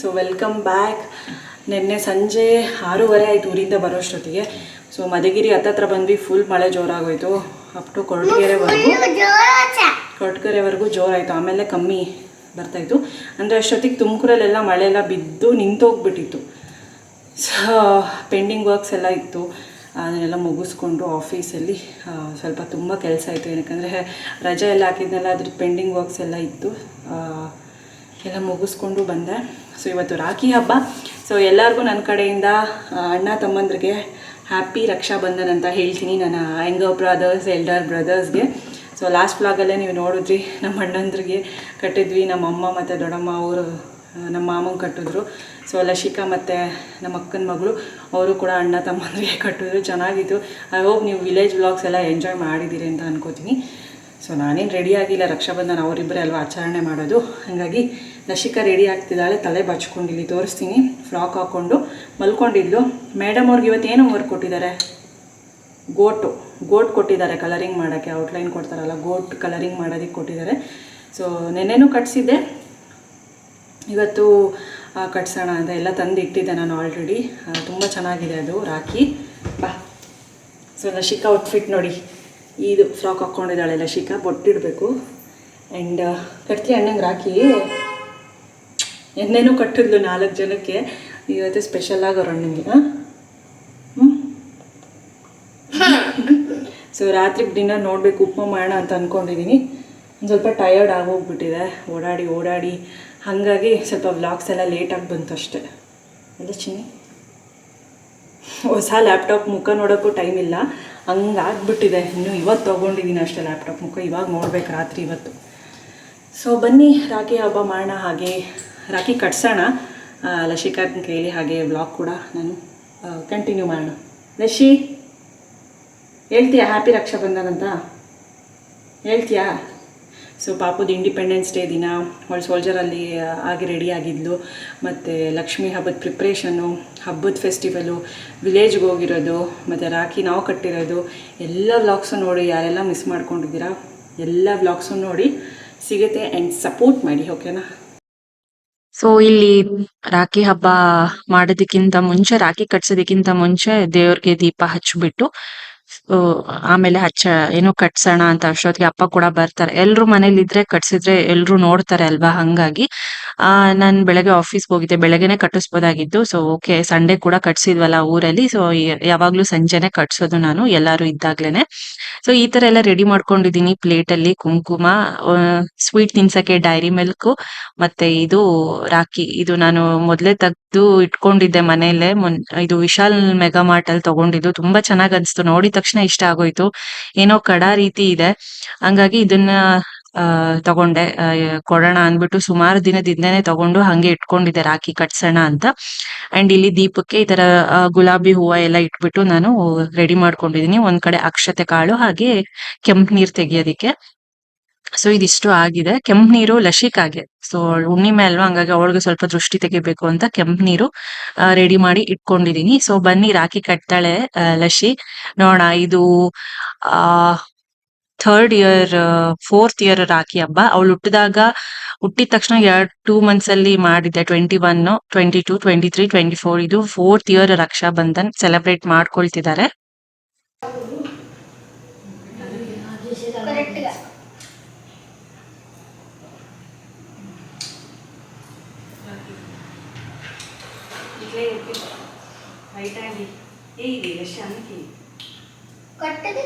So welcome back ನಿನ್ನೆ ಸಂಜೆ ಆರೂವರೆ ಆಯಿತು ಊರಿಂದ ಬರೋಷ್ಟೊತ್ತಿಗೆ. ಸೊ ಮಧುಗಿರಿ ಹತ್ತತ್ರ ಬಂದ್ವಿ ಫುಲ್ ಮಳೆ ಜೋರಾಗೋಯ್ತು. Up to ಕೊರಟಗೆರೆವರೆಗೂ ಕೊರಟಗೆರೆವರೆಗೂ ಜೋರಾಯಿತು. ಆಮೇಲೆ ಕಮ್ಮಿ ಬರ್ತಾಯಿತ್ತು ಅಂದರೆ ಅಷ್ಟೊತ್ತಿಗೆ ತುಮಕೂರಲ್ಲೆಲ್ಲ ಮಳೆ ಎಲ್ಲ ಬಿದ್ದು ನಿಂತೋಗ್ಬಿಟ್ಟಿತ್ತು. ಸೊ ಪೆಂಡಿಂಗ್ ವರ್ಕ್ಸ್ ಎಲ್ಲ ಇತ್ತು. ಅದನ್ನೆಲ್ಲ ಮುಗಿಸ್ಕೊಂಡು ಆಫೀಸಲ್ಲಿ ಸ್ವಲ್ಪ ತುಂಬ ಕೆಲಸ ಇತ್ತು. ಏನಕ್ಕಂದರೆ ರಜೆ ಎಲ್ಲ ಹಾಕಿದ್ನೆಲ್ಲ ಅದ್ರ ಪೆಂಡಿಂಗ್ ವರ್ಕ್ಸ್ ಎಲ್ಲ ಇತ್ತು. ಎಲ್ಲ ಮುಗಿಸ್ಕೊಂಡು ಬಂದೆ. ಸೊ ಇವತ್ತು ರಾಖಿ ಹಬ್ಬ. ಸೊ ಎಲ್ಲರಿಗೂ ನನ್ನ ಕಡೆಯಿಂದ ಅಣ್ಣ ತಮ್ಮಂದ್ರಿಗೆ ಹ್ಯಾಪಿ ರಕ್ಷಾಬಂಧನ್ ಅಂತ ಹೇಳ್ತೀನಿ ನನ್ನ ಯಂಗರ್ ಬ್ರದರ್ಸ್ ಎಲ್ಡರ್ ಬ್ರದರ್ಸ್ಗೆ ಸೊ ಲಾಸ್ಟ್ ಬ್ಲಾಗಲ್ಲೇ ನೀವು ನೋಡಿದ್ರಿ. ನಮ್ಮ ಅಣ್ಣಂದ್ರಿಗೆ ಕಟ್ಟಿದ್ವಿ, ನಮ್ಮ ಅಮ್ಮ ಮತ್ತು ದೊಡ್ಡಮ್ಮ ಅವರು ನಮ್ಮ ಮಾಮಂಗೆ ಕಟ್ಟಿದ್ರು. ಸೊ ಲಶಿಕಾ ಮತ್ತು ನಮ್ಮ ಅಕ್ಕನ ಮಗಳು, ಅವರು ಕೂಡ ಅಣ್ಣ ತಮ್ಮಂದ್ರಿಗೆ ಕಟ್ಟಿದ್ರು. ಚೆನ್ನಾಗಿತ್ತು. ಐ ಹೋಪ್ ನೀವು ವಿಲೇಜ್ ವ್ಲಾಗ್ಸ್ ಎಲ್ಲ ಎಂಜಾಯ್ ಮಾಡಿದ್ದೀರಿ ಅಂತ ಅನ್ಕೋತೀನಿ. ಸೊ ನಾನೇನು ರೆಡಿ ಆಗಿಲ್ಲ. ರಕ್ಷಾಬಂಧನ ಅವರಿಬ್ಬರೇ ಅಲ್ವಾ ಆಚರಣೆ ಮಾಡೋದು. ಹಾಗಾಗಿ ನಶಿಕಾ ರೆಡಿ ಆಗ್ತಿದ್ದಾಳೆ. ತಲೆ ಬಚ್ಕೊಂಡಿಲ್ಲಿ ತೋರಿಸ್ತೀನಿ. ಫ್ರಾಕ್ ಹಾಕ್ಕೊಂಡು ಮಲ್ಕೊಂಡಿದ್ಲು. ಮೇಡಮ್ ಅವ್ರಿಗೆ ಇವತ್ತು ಏನು ವರ್ಕ್ ಕೊಟ್ಟಿದ್ದಾರೆ? ಗೋಟು ಗೋಟ್ ಕೊಟ್ಟಿದ್ದಾರೆ ಕಲರಿಂಗ್ ಮಾಡೋಕ್ಕೆ. ಔಟ್ಲೈನ್ ಕೊಡ್ತಾರಲ್ಲ ಗೋಟ್ ಕಲರಿಂಗ್ ಮಾಡೋದಕ್ಕೆ ಕೊಟ್ಟಿದ್ದಾರೆ. ಸೊ ನೆನ್ನೆನೂ ಕಟ್ಸಿದ್ದೆ. ಇವತ್ತು ಕಟ್ಸೋಣ ಅಂತ ಎಲ್ಲ ತಂದು ಇಟ್ಟಿದ್ದೆ ನಾನು ಆಲ್ರೆಡಿ ತುಂಬ ಚೆನ್ನಾಗಿದೆ ಅದು, ರಾಖಿ. ಬಾ. ಸೊ ಲಶಿಕಾ ಔಟ್ಫಿಟ್ ನೋಡಿ. ಇದು ಫ್ರಾಕ್ ಹಾಕ್ಕೊಂಡಿದ್ದಾಳೆ ಲಶಿಕಾ, ಬೊಟ್ಟಿಡಬೇಕು. ಆ್ಯಂಡ್ ಕಟ್ತಿ ಅಣ್ಣಂಗೆ ರಾಖಿ. ಎಣ್ಣೆನೂ ಕಟ್ಟಿದ್ಲು ನಾಲ್ಕು ಜನಕ್ಕೆ. ಇವತ್ತು ಸ್ಪೆಷಲಾಗಿ ಅವ್ರ ಅಣ್ಣಂಗೆ ಸೊ ರಾತ್ರಿಗೆ ಡಿನ್ನರ್ ನೋಡಬೇಕು ಉಪ್ಪು ಮಾಡೋಣ ಅಂತ ಅಂದ್ಕೊಂಡಿದ್ದೀನಿ ಒಂದು ಸ್ವಲ್ಪ ಟಯರ್ಡ್ ಆಗೋಗ್ಬಿಟ್ಟಿದೆ. ಓಡಾಡಿ ಓಡಾಡಿ. ಹಾಗಾಗಿ ಸ್ವಲ್ಪ ವ್ಲಾಗ್ಸ್ ಎಲ್ಲ ಲೇಟಾಗಿ ಬಂತು ಅಷ್ಟೆ. ಎಲ್ಲ ಚಿನ್ನಿ. ಹೊಸ ಲ್ಯಾಪ್ಟಾಪ್ ಮುಖ ನೋಡೋಕ್ಕೂ ಟೈಮ್ ಇಲ್ಲ. ಹಂಗೆ ಆಗ್ಬಿಟ್ಟಿದೆ ಇನ್ನು ಇವತ್ತು ತೊಗೊಂಡಿದ್ದೀನಿ ಅಷ್ಟೇ ಲ್ಯಾಪ್ಟಾಪ್ ಮುಖ. ಇವಾಗ ನೋಡ್ಬೇಕು ರಾತ್ರಿ ಇವತ್ತು. ಸೊ ಬನ್ನಿ, ರಾಖಿ ಹಬ್ಬ ಮಾಡೋಣ ಹಾಗೆ. ರಾಖಿ ಕಟ್ಸೋಣ. ಲಶಿಕಾ ಕೈಲಿ ಹಾಗೆ ವ್ಲಾಗ್ ಕೂಡ ನಾನು ಕಂಟಿನ್ಯೂ ಮಾಡೋಣ. ಲಶಿ ಹೇಳ್ತೀಯಾ? ಹ್ಯಾಪಿ ರಕ್ಷಾಬಂಧನ ಅಂತ? ಹೇಳ್ತೀಯಾ? ಸೊ ಪಾಪುದು ಇಂಡಿಪೆಂಡೆನ್ಸ್ ಡೇ ದಿನ, ಅವಳು ಸೋಲ್ಜರಲ್ಲಿ ಆಗಿ ರೆಡಿ ಆಗಿದ್ಲು. ಮತ್ತು ಲಕ್ಷ್ಮೀ ಹಬ್ಬದ ಪ್ರಿಪ್ರೇಷನು ಹಬ್ಬದ ಫೆಸ್ಟಿವಲು ವಿಲೇಜ್ಗೆ ಹೋಗಿರೋದು, ಮತ್ತು ರಾಖಿ ನಾವು ಕಟ್ಟಿರೋದು, ಎಲ್ಲ ವ್ಲಾಗ್ಸು ನೋಡಿ ಯಾರೆಲ್ಲ ಮಿಸ್ ಮಾಡ್ಕೊಂಡಿದ್ದೀರಾ, ಎಲ್ಲ ವ್ಲಾಗ್ಸು ನೋಡಿ ಸಿಗುತ್ತೆ ಆ್ಯಂಡ್ ಸಪೋರ್ಟ್ ಮಾಡಿ ಓಕೆನಾ ಸೊ ಇಲ್ಲಿ ರಾಖಿ ಹಬ್ಬ ಮಾಡೋದಕ್ಕಿಂತ ಮುಂಚೆ, ರಾಖಿ ಕಟ್ಸೋದಕ್ಕಿಂತ ಮುಂಚೆ ದೇವ್ರಿಗೆ ದೀಪ ಹಚ್ಬಿಟ್ಟು ಸೊ ಆಮೇಲೆ ಹಚ್ಚ ಏನೋ ಕಟ್ಸೋಣ ಅಂತ ಅಷ್ಟೊತ್ತಿಗೆ ಅಪ್ಪ ಕೂಡ ಬರ್ತಾರೆ. ಎಲ್ರು ಮನೇಲಿ ಇದ್ರೆ ಕಟ್ಸಿದ್ರೆ ಎಲ್ರು ನೋಡ್ತಾರೆ ಅಲ್ವಾ ಹಂಗಾಗಿ. ಆ, ನಾನ್ ಬೆಳಗ್ಗೆ ಆಫೀಸ್ಗೆ ಹೋಗಿದ್ದೆ. ಬೆಳಗ್ಗೆನೆ ಕಟ್ಟಿಸ್ಬೋದಾಗಿತ್ತು. ಸೊ ಓಕೆ ಸಂಡೇ ಕೂಡ ಕಟ್ಸಿದ್ವಲ್ಲ ಊರಲ್ಲಿ. ಸೊ ಯಾವಾಗ್ಲೂ ಸಂಜೆನೆ ಕಟ್ಸೋದು ನಾನು, ಎಲ್ಲಾರು ಇದ್ದಾಗ್ಲೇನೆ. ಸೊ ಈ ತರ ಎಲ್ಲ ರೆಡಿ ಮಾಡ್ಕೊಂಡಿದೀನಿ ಪ್ಲೇಟ್ ಅಲ್ಲಿ ಕುಂಕುಮ ಸ್ವೀಟ್ ತಿನ್ಸಕ್ಕೆ ಡೈರಿ ಮಿಲ್ಕ್ ಮತ್ತೆ ಇದು ರಾಖಿ. ಇದು ನಾನು ಮೊದ್ಲೇ ತೆಗ್ದು ಇಟ್ಕೊಂಡಿದ್ದೆ ಮನೇಲೆ ಮೊನ್, ಇದು ವಿಶಾಲ್ ಮೆಗಾ ಮಾರ್ಟ್ ಅಲ್ಲಿ ತಗೊಂಡಿದ್ದು. ತುಂಬಾ ಚೆನ್ನಾಗ್ ಅನ್ಸ್ತು. ನೋಡಿದ ತಕ್ಷಣ ಇಷ್ಟ ಆಗೋಯ್ತು. ಏನೋ ಕಡ ರೀತಿ ಇದೆ. ಹಂಗಾಗಿ ಇದನ್ನ ತಗೊಂಡೆ. ಕೊಡೋಣ ಅಂದ್ಬಿಟ್ಟು ಸುಮಾರು ದಿನದಿಂದನೇ ತಗೊಂಡು ಹಂಗೆ ಇಟ್ಕೊಂಡಿದ್ದೆ ರಾಖಿ ಕಟ್ಸೋಣ ಅಂತ. ಅಂಡ್ ಇಲ್ಲಿ ದೀಪಕ್ಕೆ ಈ ತರ ಗುಲಾಬಿ ಹೂವ ಎಲ್ಲ ಇಟ್ಬಿಟ್ಟು ನಾನು ರೆಡಿ ಮಾಡ್ಕೊಂಡಿದೀನಿ ಒಂದ್ ಕಡೆ ಅಕ್ಷತೆ ಕಾಳು ಹಾಗೆ ಕೆಂಪ್ ನೀರ್ ತೆಗಿಯೋದಿಕ್ಕೆ. ಸೊ ಇದಿಷ್ಟು ಆಗಿದೆ. ಕೆಂಪ್ ನೀರು ಲಸಿಕಾಗೆ. ಸೊ ಹುಣ್ಣಿಮೆ ಅಲ್ವಾ ಹಂಗಾಗಿ ಅವಳಿಗೆ ಸ್ವಲ್ಪ ದೃಷ್ಟಿ ತೆಗಿಬೇಕು ಅಂತ ಕೆಂಪ್ ನೀರು ರೆಡಿ ಮಾಡಿ ಇಟ್ಕೊಂಡಿದೀನಿ. ಸೊ ಬನ್ನಿ, ರಾಖಿ ಕಟ್ತಾಳೆ ಲಶಿ ನೋಡ ಇದು, ಆ third year fourth year rakhi ಹಬ್ಬ. ಅವಳು ಹುಟ್ಟಿದಾಗ, ಹುಟ್ಟಿದ ತಕ್ಷಣ ಎರಡ್ ಟೂ ಮಂತ್ಸ್ ಅಲ್ಲಿ ಮಾಡಿದ್ದೆ. Twenty one twenty two twenty three twenty four ಇದು fourth year Raksha Bandhan celebrate ಮಾಡ್ಕೊಳ್ತಿದ್ದಾರೆ. ఇట్లే బయట అండి ఏ ఇది విషయానికి కొట్టది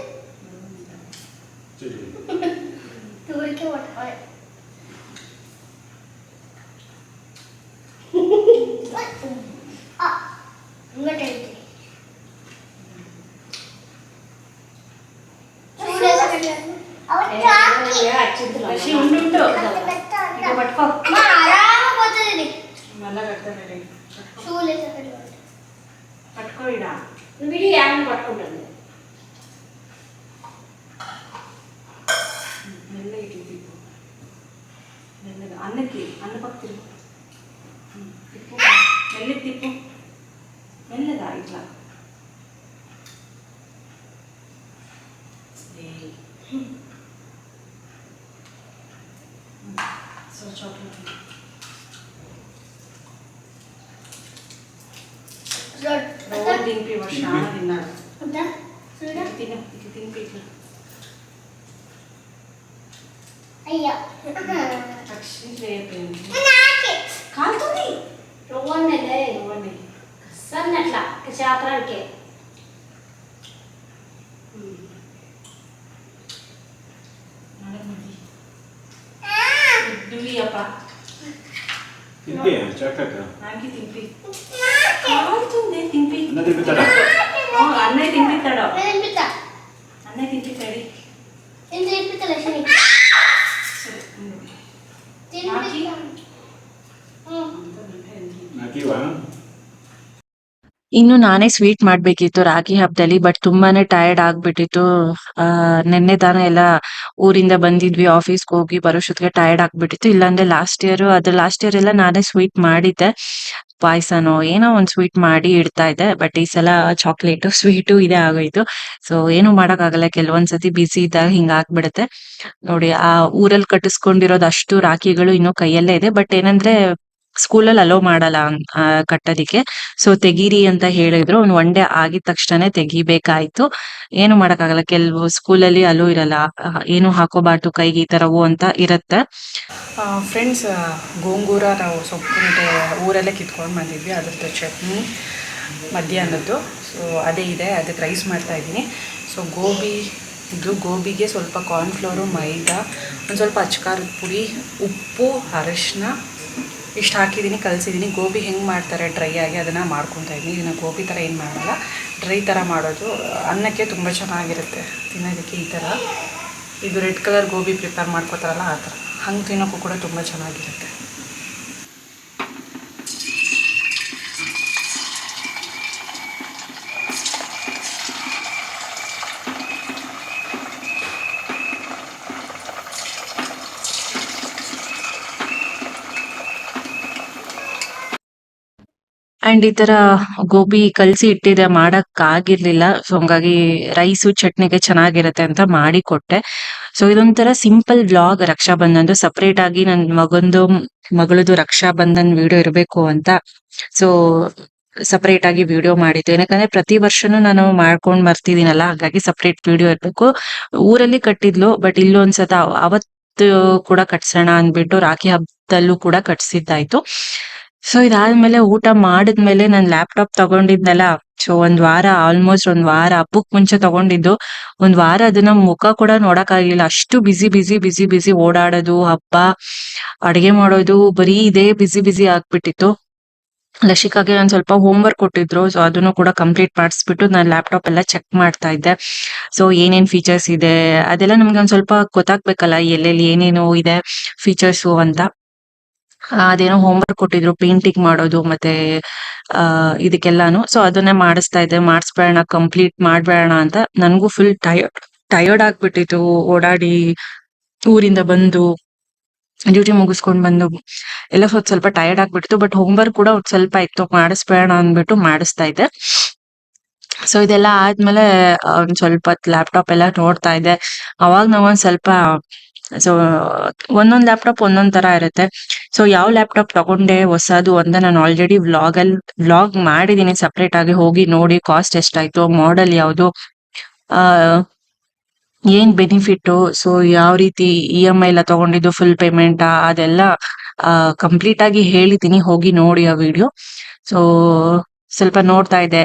తూరికే పట్టుకోవాలి ఇంకోటి ఉండుంటో పట్టుకో మళ్ళా కట్టలేదు షూలు పట్టుకోడా వీడి యాన్ని పట్టుకుంటుంది మెల్ల ఇటు తిప్పు మెల్లగా అన్నకి అన్న పక్క తిరుగు తిప్పు మెల్లకి తిప్పు మెల్లగా ఇట్లా తినిపి వర్షం తిన్నాడు తిను ఇది తినిపి అయ్యా పక్షి లేకపోయింది కాలుతుంది రవ్వన్నలే రవ్వన్నే సన్నట్లా చేపలకే Duri apa? Timpin, cakap kan? Nanti timpin. ಅನ್ನ ಅನ್ನ ಅನ್ನ ಶನಿ. ಇನ್ನು ನಾನೇ ಸ್ವೀಟ್ ಮಾಡ್ಬೇಕಿತ್ತು ರಾಗಿ ಹಬ್ಬದಲ್ಲಿ ಬಟ್ ತುಂಬಾನೇ ಟಯರ್ಡ್ ಆಗ್ಬಿಟ್ಟಿತ್ತು. ಆ ನಿನ್ನೆ ತಾನೇ ಎಲ್ಲ ಊರಿಂದ ಬಂದಿದ್ವಿ ಆಫೀಸ್ಗೆ ಹೋಗಿ ಬರೋಷ್ಟೊತ್ತಿಗೆ ಟಯರ್ಡ್ ಆಗ್ಬಿಟ್ಟಿತ್ತು. ಇಲ್ಲಾಂದ್ರೆ ಲಾಸ್ಟ್ ಇಯರ್ ಅದು ಲಾಸ್ಟ್ ಇಯರ್ ಎಲ್ಲ ನಾನೇ ಸ್ವೀಟ್ ಮಾಡಿದ್ದೆ. ಪಾಯಸನೋ ಏನೋ ಒಂದ್ ಸ್ವೀಟ್ ಮಾಡಿ ಇಡ್ತಾ ಇದ್ದೆ ಬಟ್ ಈ ಸಲ ಚಾಕ್ಲೇಟು ಸ್ವೀಟು ಇದೇ ಆಗೋಯ್ತು. ಸೊ ಏನು ಮಾಡಕ್ಕಾಗಲ್ಲ, ಕೆಲವೊಂದ್ಸತಿ ಬಿಸಿ ಇದ್ದಾಗ ಹಿಂಗ ಆಗ್ಬಿಡುತ್ತೆ. ನೋಡಿ, ಆ ಊರಲ್ಲಿ ಕಟ್ಟಿಸ್ಕೊಂಡಿರೋದು ಅಷ್ಟು ರಾಖಿಗಳು ಇನ್ನೂ ಕೈಯಲ್ಲೇ ಇದೆ, ಬಟ್ ಏನಂದ್ರೆ ಸ್ಕೂಲಲ್ಲಿ ಅಲೋ ಮಾಡಲ್ಲ ಕಟ್ಟೋದಿಕ್ಕೆ. ಸೊ ತೆಗೀರಿ ಅಂತ ಹೇಳಿದ್ರು. ಒಂದ್ ಒನ್ ಡೇ ಆಗಿದ ತಕ್ಷಣ ತೆಗಿಬೇಕಾಯ್ತು. ಏನು ಮಾಡಕ್ಕಾಗಲ್ಲ, ಕೆಲವು ಸ್ಕೂಲಲ್ಲಿ ಅಲೋ ಇರಲ್ಲ. ಏನು ಹಾಕೋಬಾರ್ದು ಕೈಗೆ ಈ ತರವು ಅಂತ ಇರತ್ತೆ. ಫ್ರೆಂಡ್ಸ್ ಗೋಂಗೂರ ನಾವು ಸೊಪ್ಪು ಮತ್ತು ಊರಲ್ಲೇ ಕಿತ್ಕೊಂಡು ಬಂದಿದ್ವಿ. ಅದ್ರದ್ದು ಚಟ್ನಿ, ಮಧ್ಯಾಹ್ನದ್ದು. ಸೊ ಅದೇ ಇದೆ. ಅದಕ್ಕೆ ರೈಸ್ ಮಾಡ್ತಾ ಇದ್ದೀನಿ. ಸೊ ಗೋಬಿ, ಇದು ಗೋಬಿಗೆ ಸ್ವಲ್ಪ ಕಾರ್ನ್ಫ್ಲೋರು ಮೈದಾ, ಒಂದು ಸ್ವಲ್ಪ ಅಚ್ಕಾರದ ಪುಡಿ, ಉಪ್ಪು, ಅರಶಿನ ಇಷ್ಟು ಹಾಕಿದ್ದೀನಿ, ಕಲಿಸಿದ್ದೀನಿ. ಗೋಬಿ ಹೆಂಗೆ ಮಾಡ್ತಾರೆ ಡ್ರೈ ಆಗಿ ಅದನ್ನು ಮಾಡ್ಕೊತಾ ಇದ್ದೀನಿ. ಇದನ್ನು ಗೋಬಿ ಥರ ಏನು ಮಾಡಲ್ಲ. ಡ್ರೈ ಥರ ಮಾಡೋದು. ಅನ್ನಕ್ಕೆ ತುಂಬ ಚೆನ್ನಾಗಿರುತ್ತೆ ತಿನ್ನೋದಕ್ಕೆ ಈ ಥರ ಇದು ರೆಡ್ ಕಲರ್ ಗೋಬಿ ಪ್ರಿಪೇರ್ ಮಾಡ್ಕೋತಾರಲ್ಲ ಆ ಥರ ಹಂಗೆ ತಿನ್ನೋಕ್ಕೂ ಕೂಡ ತುಂಬ ಚೆನ್ನಾಗಿರುತ್ತೆ. ಅಂಡ್ ಈ ತರ ಗೋಬಿ ಕಲ್ಸಿ ಇಟ್ಟಿದೆ ಮಾಡಕ್ ಆಗಿರ್ಲಿಲ್ಲ ಸೊ ಹಂಗಾಗಿ ರೈಸು ಚಟ್ನಿಗೆ ಚೆನ್ನಾಗಿರುತ್ತೆ ಅಂತ ಮಾಡಿ ಕೊಟ್ಟೆ. ಸೊ ಇದೊಂಥರ ಸಿಂಪಲ್ ವ್ಲಾಗ್ ರಕ್ಷಾ ಬಂಧನ್ದು ಸಪರೇಟ್ ಆಗಿ ನನ್ ಮಗಂದು ಮಗಳದು ರಕ್ಷಾ ಬಂಧನ್ ವಿಡಿಯೋ ಇರಬೇಕು ಅಂತ. ಸೊ ಸಪರೇಟ್ ಆಗಿ ವಿಡಿಯೋ ಮಾಡಿದ್ದು. ಯಾಕಂದ್ರೆ ಪ್ರತಿ ವರ್ಷನೂ ನಾನು ಮಾಡ್ಕೊಂಡ್ ಬರ್ತಿದ್ದೀನಲ್ಲ ಹಾಗಾಗಿ ಸಪರೇಟ್ ವಿಡಿಯೋ ಇರ್ಬೇಕು. ಊರಲ್ಲಿ ಕಟ್ಟಿದ್ಲು ಬಟ್ ಇಲ್ಲೊಂದ್ಸತ ಅವತ್ತು ಕೂಡ ಕಟ್ಸೋಣ ಅಂದ್ಬಿಟ್ಟು ರಾಖಿ ಹಬ್ಬದಲ್ಲೂ ಕೂಡ ಕಟ್ಸಿದ್ದಾಯ್ತು. ಸೊ ಇದಾದ್ಮೇಲೆ ಊಟ ಮಾಡಿದ್ಮೇಲೆ ನಾನ್ ಲ್ಯಾಪ್ಟಾಪ್ ತಗೊಂಡಿದ್ನಲ್ಲ. ಸೊ ಒಂದ್ ವಾರ ಆಲ್ಮೋಸ್ಟ್ ಒಂದ್ ವಾರ ಹಬ್ಬಕ್ ಮುಂಚೆ ತಗೊಂಡಿದ್ದು. ಒಂದ್ ವಾರ ಅದನ್ನ ಮುಖ ಕೂಡ ನೋಡಕ್ ಅಷ್ಟು ಬಿಸಿ ಬಿಸಿ ಬಿಸಿ ಬಿಸಿ ಓಡಾಡೋದು, ಹಬ್ಬ, ಅಡಿಗೆ ಮಾಡೋದು, ಬರೀ ಇದೇ ಬಿಸಿ ಬಿಸಿ ಆಗ್ಬಿಟ್ಟಿತ್ತು. ಲಶಿಕಾಗೆ ಒಂದ್ ಸ್ವಲ್ಪ ಹೋಮ್ ವರ್ಕ್ ಕೊಟ್ಟಿದ್ರು. ಸೊ ಅದನ್ನು ಕೂಡ ಕಂಪ್ಲೀಟ್ ಮಾಡಿಸ್ಬಿಟ್ಟು ನಾನು ಲ್ಯಾಪ್ಟಾಪ್ ಎಲ್ಲ ಚೆಕ್ ಮಾಡ್ತಾ ಇದ್ದೆ. ಸೊ ಏನೇನ್ ಫೀಚರ್ಸ್ ಇದೆ? ಅದೆಲ್ಲ ನಮ್ಗೆ ಒಂದ್ ಸ್ವಲ್ಪ ಗೊತ್ತಾಗ್ಬೇಕಲ್ಲ, ಎಲ್ಲೆಲ್ಲಿ ಏನೇನು ಇದೆ ಫೀಚರ್ಸು ಅಂತ. ಅದೇನೋ ಹೋಮ್ವರ್ಕ್ ಕೊಟ್ಟಿದ್ರು ಪೇಂಟಿಂಗ್ ಮಾಡೋದು, ಮತ್ತೆ, ಆ, ಇದಕ್ಕೆಲ್ಲಾನು. ಸೊ ಅದನ್ನೇ ಮಾಡಿಸ್ತಾ ಇದ್ದೆ. ಮಾಡಿಸ್ಬೇಡ ಕಂಪ್ಲೀಟ್ ಮಾಡ್ಬೇಡ ಅಂತ. ನನ್ಗೂ ಫುಲ್ ಟಯರ್ಡ್ ಟಯರ್ಡ್ ಆಗ್ಬಿಟ್ಟಿತ್ತು. ಓಡಾಡಿ ಊರಿಂದ ಬಂದು ಡ್ಯೂಟಿ ಮುಗಿಸ್ಕೊಂಡ್ ಬಂದು, ಎಲ್ಲ ಸ್ವಲ್ಪ ಸ್ವಲ್ಪ ಟಯರ್ಡ್ ಆಗ್ಬಿಟ್ಟಿತ್ತು. ಬಟ್ ಹೋಮ್ವರ್ಕ್ ಕೂಡ ಒಂದ್ ಸ್ವಲ್ಪ ಇತ್ತು. ಮಾಡಿಸ್ಬೇಡ ಅಂದ್ಬಿಟ್ಟು ಮಾಡಿಸ್ತಾ ಇದ್ದೆ. ಸೊ ಇದೆಲ್ಲ ಆದ್ಮೇಲೆ, ಒಂದ್ ಸ್ವಲ್ಪ ಲ್ಯಾಪ್ಟಾಪ್ ಎಲ್ಲ ನೋಡ್ತಾ ಇದ್ದೆ. ಅವಾಗ ನಾವೊಂದ್ ಸ್ವಲ್ಪ ಸೊ ಒಂದೊಂದ್ ಲ್ಯಾಪ್ಟಾಪ್ ಒಂದೊಂದ್ ತರ ಇರುತ್ತೆ. ಸೊ ಯಾವ ಲ್ಯಾಪ್ಟಾಪ್ ತಗೊಂಡೆ ಹೊಸದು ಅಂತ ನಾನು ಆಲ್ರೆಡಿ ವ್ಲಾಗ್ ಅಲ್ಲಿ ವ್ಲಾಗ್ ಮಾಡಿದೀನಿ ಸಪ್ರೇಟ್ ಆಗಿ ಹೋಗಿ ನೋಡಿ ಕಾಸ್ಟ್ ಎಷ್ಟಾಯ್ತು ಮಾಡೆಲ್ ಯಾವುದು, ಆ, ಏನ್ ಬೆನಿಫಿಟ್ ಸೊ ಯಾವ ರೀತಿ ಇ ಎಂ ಐ ಎಲ್ಲ ತಗೊಂಡಿದ್ದು ಫುಲ್ ಪೇಮೆಂಟ್ ಅದೆಲ್ಲ ಕಂಪ್ಲೀಟ್ ಆಗಿ ಹೇಳಿದೀನಿ, ಹೋಗಿ ನೋಡಿ ಆ ವಿಡಿಯೋ ಸೊ ಸ್ವಲ್ಪ ನೋಡ್ತಾ ಇದ್ದೆ.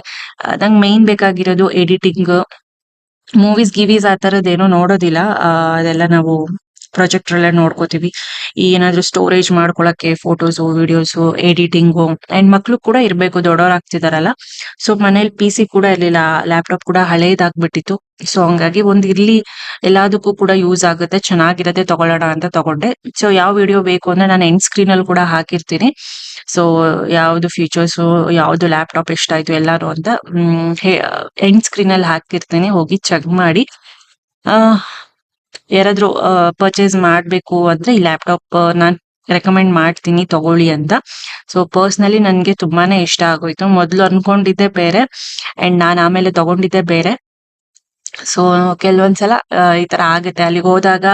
ನಂಗೆ ಮೈನ್ ಬೇಕಾಗಿರೋದು ಎಡಿಟಿಂಗ್ ಮೂವೀಸ್ ಗಿವೀಸ್ ಆ ತರದ್ ಏನೋ ನೋಡೋದಿಲ್ಲ. ಅದೆಲ್ಲ ನಾವು ಪ್ರಾಜೆಕ್ಟರ್ ಅಲ್ಲೇ ನೋಡ್ಕೋತೀವಿ. ಏನಾದ್ರೂ ಸ್ಟೋರೇಜ್ ಮಾಡ್ಕೊಳಕ್ಕೆ ಫೋಟೋಸು ವಿಡಿಯೋಸು ಎಡಿಟಿಂಗು ಅಂಡ್ ಮಕ್ಳು ಕೂಡ ಇರ್ಬೇಕು, ದೊಡ್ಡವ್ರು ಆಗ್ತಿದಾರಲ್ಲ. ಸೊ ಮನೇಲಿ ಪಿ ಸಿ ಕೂಡ ಇರ್ಲಿಲ್ಲ ಲ್ಯಾಪ್ಟಾಪ್ ಕೂಡ ಹಳೇದಾಗ್ಬಿಟ್ಟಿತ್ತು. ಸೊ ಹಂಗಾಗಿ ಒಂದ್ ಇರ್ಲಿ ಎಲ್ಲದಕ್ಕೂ ಕೂಡ ಯೂಸ್ ಆಗುತ್ತೆ, ಚೆನ್ನಾಗಿರತ್ತೆ, ತಗೊಳ್ಳೋಣ ಅಂತ ತಗೊಂಡೆ. ಸೊ ಯಾವ ವಿಡಿಯೋ ಬೇಕು ಅಂದ್ರೆ ನಾನು ಎಂಡ್ ಸ್ಕ್ರೀನ್ ಅಲ್ಲಿ ಕೂಡ ಹಾಕಿರ್ತೀನಿ. ಸೊ ಯಾವ್ದು ಫೀಚರ್ಸ್ ಯಾವ್ದು ಲ್ಯಾಪ್ಟಾಪ್ ಎಷ್ಟಾಯ್ತು ಎಲ್ಲಾರು ಅಂತ ಎಂಡ್ ಸ್ಕ್ರೀನ್ ಅಲ್ಲಿ ಹಾಕಿರ್ತೀನಿ, ಹೋಗಿ ಚೆಕ್ ಮಾಡಿ. ಆ ಯಾರಾದ್ರೂ ಪರ್ಚೇಸ್ ಮಾಡ್ಬೇಕು ಅಂದ್ರೆ ಈ ಲ್ಯಾಪ್ಟಾಪ್ ನಾನ್ ರೆಕಮೆಂಡ್ ಮಾಡ್ತೀನಿ, ತಗೊಳ್ಳಿ ಅಂತ. ಸೊ ಪರ್ಸ್ನಲಿ ನನ್ಗೆ ತುಂಬಾನೇ ಇಷ್ಟ ಆಗೋಯ್ತು. ಮೊದ್ಲು ಅನ್ಕೊಂಡಿದ್ದೆ ಬೇರೆ ಅಂಡ್ ನಾನ್ ಆಮೇಲೆ ತಗೊಂಡಿದ್ದೆ ಬೇರೆ. ಸೊ ಕೆಲವೊಂದ್ಸಲ ಈ ತರ ಆಗುತ್ತೆ. ಅಲ್ಲಿಗೆ ಹೋದಾಗ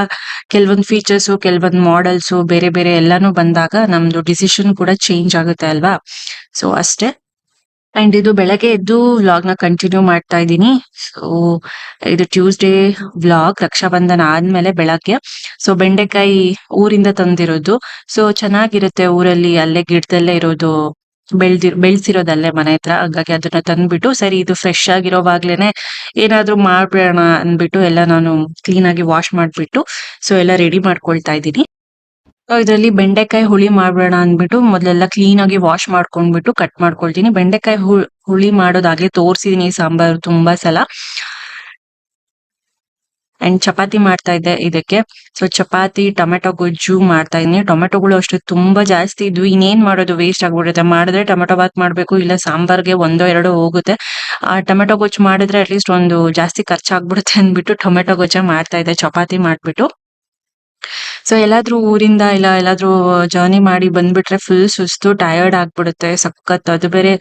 ಕೆಲವೊಂದು ಫೀಚರ್ಸ್ ಕೆಲವೊಂದು ಮಾಡೆಲ್ಸ್ ಬೇರೆ ಬೇರೆ ಎಲ್ಲಾನು ಬಂದಾಗ ನಮ್ದು ಡಿಸಿಷನ್ ಕೂಡ ಚೇಂಜ್ ಆಗುತ್ತೆ ಅಲ್ವಾ? ಸೊ ಅಷ್ಟೇ. ಅಂಡ್ ಇದು ಬೆಳಗ್ಗೆ ಎದ್ದು ವ್ಲಾಗ್ನ ಕಂಟಿನ್ಯೂ ಮಾಡ್ತಾ ಇದ್ದೀನಿ. ಸೊ ಇದು ಟ್ಯೂಸ್ಡೇ ವ್ಲಾಗ್ ರಕ್ಷಾಬಂಧನ ಆದ್ಮೇಲೆ ಬೆಳಗ್ಗೆ. ಸೊ ಬೆಂಡೆಕಾಯಿ ಊರಿಂದ ತಂದಿರೋದು. ಸೊ ಚೆನ್ನಾಗಿರುತ್ತೆ ಊರಲ್ಲಿ ಅಲ್ಲೇ ಗಿಡದಲ್ಲೇ ಇರೋದು, ಬೆಳ್ದಿ, ಬೆಳ್ಸಿರೋದಲ್ಲೇ ಮನೆ ಹತ್ರ. ಹಾಗಾಗಿ ಅದನ್ನ ತಂದ್ಬಿಟ್ಟು, ಸರಿ, ಇದು ಫ್ರೆಶ್ ಆಗಿರೋವಾಗ್ಲೇನೆ ಏನಾದ್ರೂ ಮಾಡ್ಬಿಡೋಣ ಅಂದ್ಬಿಟ್ಟು ಎಲ್ಲ ನಾನು ಕ್ಲೀನ್ ಆಗಿ ವಾಶ್ ಮಾಡ್ಬಿಟ್ಟು ಸೊ ಎಲ್ಲ ರೆಡಿ ಮಾಡ್ಕೊಳ್ತಾ ಇದ್ದೀನಿ. ಇದರಲ್ಲಿ ಬೆಂಡೆಕಾಯಿ ಹುಳಿ ಮಾಡ್ಬೇಡ ಅಂದ್ಬಿಟ್ಟು ಮೊದಲೆಲ್ಲ ಕ್ಲೀನ್ ಆಗಿ ವಾಶ್ ಮಾಡ್ಕೊಂಡ್ಬಿಟ್ಟು ಕಟ್ ಮಾಡ್ಕೊಳ್ತೀನಿ. ಬೆಂಡೆಕಾಯಿ ಹುಳಿ ಮಾಡೋದಾಗ್ಲಿ ತೋರ್ಸಿದೀನಿ ಸಾಂಬಾರು ತುಂಬಾ ಸಲ. ಅಂಡ್ ಚಪಾತಿ ಮಾಡ್ತಾ ಇದ್ದೆ ಇದಕ್ಕೆ. ಸೊ ಚಪಾತಿ, ಟೊಮೆಟೊ ಗೊಜ್ಜು ಮಾಡ್ತಾ ಇದೀನಿ ಟೊಮೆಟೊಗಳು ಅಷ್ಟು ತುಂಬಾ ಜಾಸ್ತಿ ಇದ್ವು. ಇನ್ನೇನ್ ಮಾಡೋದು ವೇಸ್ಟ್ ಆಗ್ಬಿಡುತ್ತೆ. ಮಾಡಿದ್ರೆ ಟೊಮೆಟೊ ಬಾತ್ ಮಾಡ್ಬೇಕು, ಇಲ್ಲ ಸಾಂಬಾರ್ಗೆ ಒಂದೋ ಎರಡೋ ಹೋಗುತ್ತೆ. ಆ ಟೊಮೆಟೊ ಗೊಜ್ಜು ಮಾಡಿದ್ರೆ ಅಟ್ಲೀಸ್ಟ್ ಒಂದು ಜಾಸ್ತಿ ಖರ್ಚಾಗ್ಬಿಡುತ್ತೆ ಅಂದ್ಬಿಟ್ಟು ಟೊಮೆಟೊ ಗೊಜ್ಜ ಮಾಡ್ತಾ ಇದ್ದೆ, ಚಪಾತಿ ಮಾಡ್ಬಿಟ್ಟು. ಸೊ ಎಲ್ಲಾದ್ರೂ ಊರಿಂದ ಇಲ್ಲ, ಎಲ್ಲಾದ್ರೂ ಜರ್ನಿ ಮಾಡಿ ಬಂದ್ಬಿಟ್ರೆ ಫುಲ್ ಸುಸ್ತು ಟಯರ್ಡ್ ಆಗ್ಬಿಡುತ್ತೆ, ಸಖತ್. ಅದು ಬೇರೆ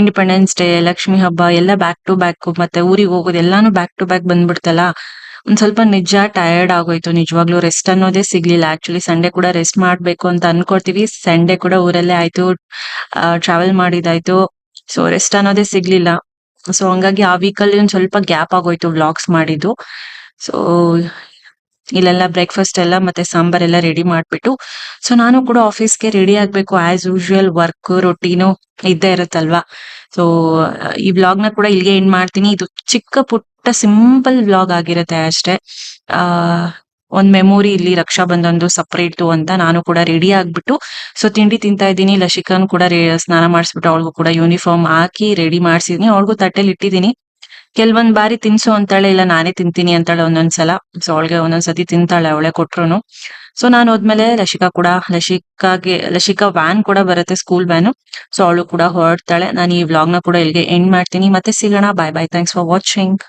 ಇಂಡಿಪೆಂಡೆನ್ಸ್ ಡೇ ಲಕ್ಷ್ಮಿ ಹಬ್ಬ, ಎಲ್ಲ ಬ್ಯಾಕ್ ಟು ಬ್ಯಾಕ್ ಮತ್ತೆ ಊರಿಗೆ ಹೋಗೋದು, ಎಲ್ಲಾನು ಬ್ಯಾಕ್ ಟು ಬ್ಯಾಕ್ ಬಂದ್ಬಿಡ್ತಲ್ಲ. ಒಂದ್ ಸ್ವಲ್ಪ ನಿಜ ಟಯರ್ಡ್ ಆಗೋಯ್ತು. ನಿಜವಾಗ್ಲೂ ರೆಸ್ಟ್ ಅನ್ನೋದೇ ಸಿಗ್ಲಿಲ್ಲ. ಆಕ್ಚುಲಿ ಸಂಡೇ ಕೂಡ ರೆಸ್ಟ್ ಮಾಡ್ಬೇಕು ಅಂತ ಅನ್ಕೊಳ್ತೀವಿ. ಸಂಡೇ ಕೂಡ ಊರಲ್ಲೇ ಆಯ್ತು ಟ್ರಾವೆಲ್ ಮಾಡಿದಾಯ್ತು. ಸೊ ರೆಸ್ಟ್ ಅನ್ನೋದೇ ಸಿಗ್ಲಿಲ್ಲ. ಸೊ ಹಂಗಾಗಿ ಆ ವೀಕಲ್ಲಿ ಒಂದ್ ಸ್ವಲ್ಪ ಗ್ಯಾಪ್ ಆಗೋಯ್ತು ವ್ಲಾಗ್ಸ್ ಮಾಡಿದ್ದು. ಸೊ ಇಲ್ಲೆಲ್ಲ ಬ್ರೇಕ್ಫಾಸ್ಟ್ ಎಲ್ಲ ಮತ್ತೆ ಸಾಂಬಾರ್ ಎಲ್ಲ ರೆಡಿ ಮಾಡ್ಬಿಟ್ಟು ಸೊ ನಾನು ಕೂಡ ಆಫೀಸ್ಗೆ ರೆಡಿ ಆಗ್ಬೇಕು ಆಸ್ ಯೂಶುವಲ್ ವರ್ಕ್ ರೊಟೀನು ಇದ್ದೇ ಇರುತ್ತಲ್ವಾ? ಸೊ ಈ ವ್ಲಾಗ್ನ ಕೂಡ ಇಲ್ಲಿಗೆ ಏನ್ ಮಾಡ್ತೀನಿ. ಇದು ಚಿಕ್ಕ ಪುಟ್ಟ ಸಿಂಪಲ್ ವ್ಲಾಗ್ ಆಗಿರುತ್ತೆ ಅಷ್ಟೇ. ಆ, ಒಂದ್ ಮೆಮೊರಿ ಇಲ್ಲಿ ರಕ್ಷಾ ಬಂಧನದು ಸಪರೇಟ್ ಅಂತ ನಾನು ಕೂಡ ರೆಡಿ ಆಗ್ಬಿಟ್ಟು ಸೊ ತಿಂಡಿ ತಿಂತಾ ಇದ್ದೀನಿ. ಲಶಿಕಾನ್ ಕೂಡ ಸ್ನಾನ ಮಾಡಿಸ್ಬಿಟ್ಟು, ಅವಳಿಗೂ ಕೂಡ ಯೂನಿಫಾರ್ಮ್ ಹಾಕಿ ರೆಡಿ ಮಾಡ್ಸಿದೀನಿ. ಅವಳಿಗೂ ತಟ್ಟೆಲಿ ಇಟ್ಟಿದ್ದೀನಿ ಕೆಲವೊಂದ್ ಬಾರಿ ತಿನ್ಸು ಅಂತಾಳೆ, ಇಲ್ಲ ನಾನೇ ತಿಂತೀನಿ ಅಂತಾಳೆ ಒಂದೊಂದ್ಸಲ. ಸೊ ಅವಳಿಗೆ ಒಂದೊಂದ್ಸತಿ ತಿಂತಾಳೆ ಅವಳೆ ಕೊಟ್ರುನು. ಸೊ ನಾನು ಹೋದ್ಮೇಲೆ ಲಶಿಕಾ ಕೂಡ ಲಶಿಕಾಗೆ ಲಶಿಕಾ ವ್ಯಾನ್ ಕೂಡ ಬರುತ್ತೆ ಸ್ಕೂಲ್ ವ್ಯಾನ್ ಸೊ ಅವಳು ಕೂಡ ಹೊರಡ್ತಾಳೆ. ನಾನು ಈ ವ್ಲಾಗ್ನ ಕೂಡ ಇಲ್ಲಿಗೆ ಎಂಡ್ ಮಾಡ್ತೀನಿ. ಮತ್ತೆ ಸಿಗೋಣ. Bye bye thanks for watching